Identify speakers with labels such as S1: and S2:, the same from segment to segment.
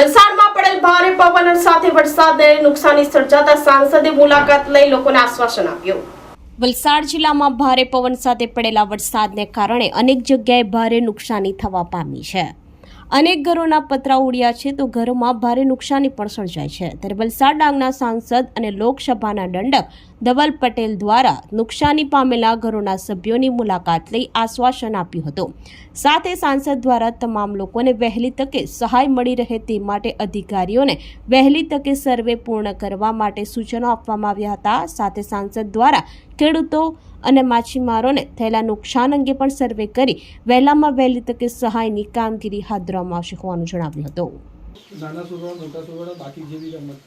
S1: વલસાડમાં પડેલ ભારે પવન સાથે વરસાદને નુકસાની સર્જાતા સાંસદે મુલાકાત લઈ લોકોને આશ્વાસન આપ્યું. વલસાડ જિલ્લામાં ભારે પવન સાથે પડેલા વરસાદને કારણે અનેક જગ્યાએ ભારે નુકસાની થવા પામી છે. અનેક ઘરોના પતરા ઉડ્યા છે તો ઘરોમાં ભારે નુકસાની પણ સર્જાય છે. ત્યારે વલસાડ ડાંગના સાંસદ અને લોકસભાના દંડક ધવલ પટેલ દ્વારા નુકસાની પામેલા ઘરોના સભ્યોની મુલાકાત લઈ આશ્વાસન આપ્યું હતું. સાથે સાંસદ દ્વારા તમામ લોકોને વહેલી તકે સહાય મળી રહે તે માટે અધિકારીઓને વહેલી તકે સર્વે પૂર્ણ કરવા માટે સૂચનો આપવામાં આવ્યા હતા. સાથે સાંસદ દ્વારા ખેડૂતો અને માછીમારોને થયેલા નુકસાન અંગે પણ સર્વે કરી વહેલામાં વહેલી તકે સહાયની કામગીરી હાથ ધરવામાં આવશે હોવાનું જણાવ્યું હતું.
S2: નાના સુરવાળા મોટા સુરવાળા બાકી જે રમત.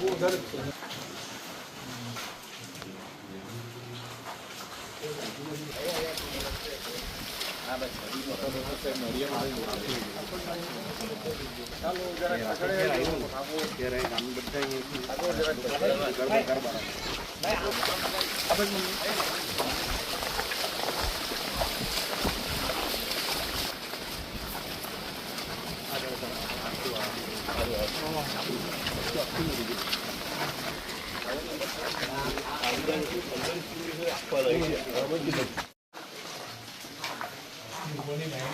S2: કોઈ નહીં હતું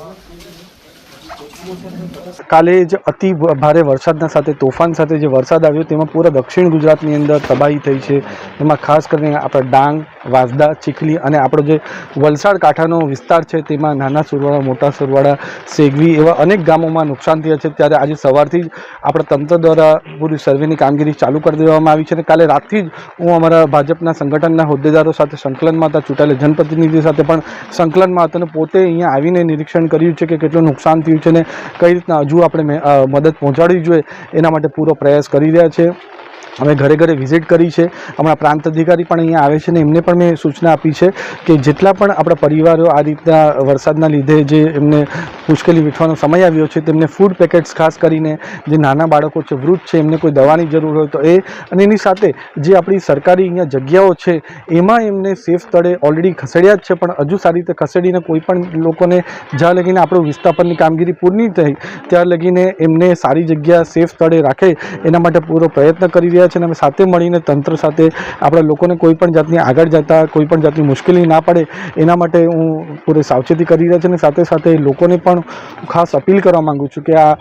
S2: Sağ ol. કાલે જ અતિ ભારે વરસાદના સાથે, તોફાન સાથે જે વરસાદ આવ્યો, તેમાં પૂરા દક્ષિણ ગુજરાતની અંદર તબાહી થઈ છે. એમાં ખાસ કરીને આપણા ડાંગ, વાંસદા, ચીખલી અને આપણો જે વલસાડ કાંઠાનો વિસ્તાર છે, તેમાં નાના સુરવાડા મોટા સુરવાડા સેગવી એવા અનેક ગામોમાં નુકસાન થયા છે. ત્યારે આજે સવારથી જ આપણા તંત્ર દ્વારા પૂરી સર્વેની કામગીરી ચાલુ કરી દેવામાં આવી છે અને કાલે રાતથી જ હું અમારા ભાજપના સંગઠનના હોદ્દેદારો સાથે સંકલનમાં હતા ચૂંટાયેલા જનપ્રતિનિધિ સાથે પણ સંકલનમાં હતા અને પોતે અહીંયા આવીને નિરીક્ષણ કર્યું છે કે કેટલું નુકસાન થયું છે ને કઈ રીતના હજુ આપણે મદદ પહોંચાડવી જોઈએ એના માટે પૂરો પ્રયાસ કરી રહ્યા છે. અમે ઘરે ઘરે વિઝિટ કરી છે. અમારા પ્રાંત અધિકારી પણ અહીંયા આવે છે ને એમને પણ મેં સૂચના આપી છે કે જેટલા પણ આપણા પરિવારો આ રીતના વરસાદના લીધે જે એમને મુશ્કેલી વેઠવાનો સમય આવ્યો છે, તેમને ફૂડ પેકેટ્સ ખાસ કરીને જે નાના બાળકો છે, વૃદ્ધ છે, એમને કોઈ દવાની જરૂર હોય તો એ અને એની સાથે જે આપણી સરકારી અહીંયા જગ્યાઓ છે, એમાં એમને સેફ સ્થળે ઓલરેડી ખસેડ્યા જ છે. પણ હજુ સારી રીતે ખસેડીને કોઈ પણ લોકોને જ્યાં લગીને આપણું વિસ્થાપનની કામગીરી પૂરી થઈ, ત્યાં લગીને એમને સારી જગ્યા સેફ સ્થળે રાખે, એના માટે પૂરો પ્રયત્ન કરી રહ્યા છે અને અમે સાથે મળીને તંત્ર સાથે આપણા લોકોને કોઈ પણ જાતની આગળ જતા, કોઈ પણ જાતની મુશ્કેલી ના પડે, એના માટે હું પૂરી સાવચેતી કરી રહ્યા છું અને સાથે સાથે લોકોને પણ ખાસ અપીલ કરવા માગું છું કે આ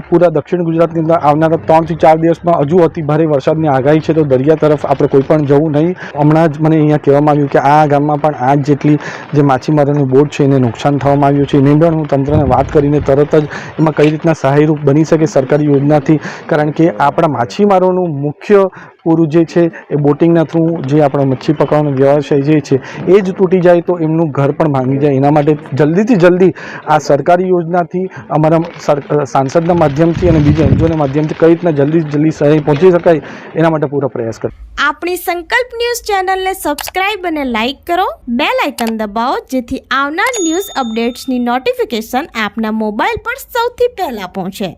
S2: આ પૂરા દક્ષિણ ગુજરાતની અંદર આવનારા ત્રણથી ચાર દિવસમાં હજુ અતિ ભારે વરસાદની આગાહી છે. તો દરિયા તરફ આપણે કોઈ પણ જવું નહીં. હમણાં જ મને અહીંયા કહેવામાં આવ્યું કે આ ગામમાં પણ આ જેટલી જે માછીમારોની બોટ છે એને નુકસાન થવામાં આવ્યું છે. એને પણ હું તંત્રને વાત કરીને તરત જ એમાં કઈ રીતના સહાયરૂપ બની શકે સરકારી યોજનાથી? કારણ કે આપણા માછીમારોનું મુખ્ય પૂરું જે છે એ બોટિંગના થ્રુ જે આપણો મચ્છી પકડવાનો વ્યવસાય જે છે એ જ તૂટી જાય તો એમનું ઘર પણ ભાંગી જાય. એના માટે જલ્દીથી જલ્દી આ સરકારી યોજનાથી અમારા સાંસદના માધ્યમથી અને બીજા એનજીઓના માધ્યમથી કઈ રીતના જલ્દી જલ્દી સહાય પહોંચી શકાય એના માટે પૂરો પ્રયાસ કરો.
S3: આપણી સંકલ્પ ન્યૂઝ ચેનલને સબસ્ક્રાઇબ અને લાઇક કરો. બે લાઇકન દબાવો જેથી આવનાર ન્યૂઝ અપડેટ્સની નોટિફિકેશન આપના મોબાઈલ પર સૌથી પહેલાં પહોંચે.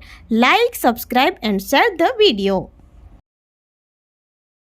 S3: Like, subscribe and share the video.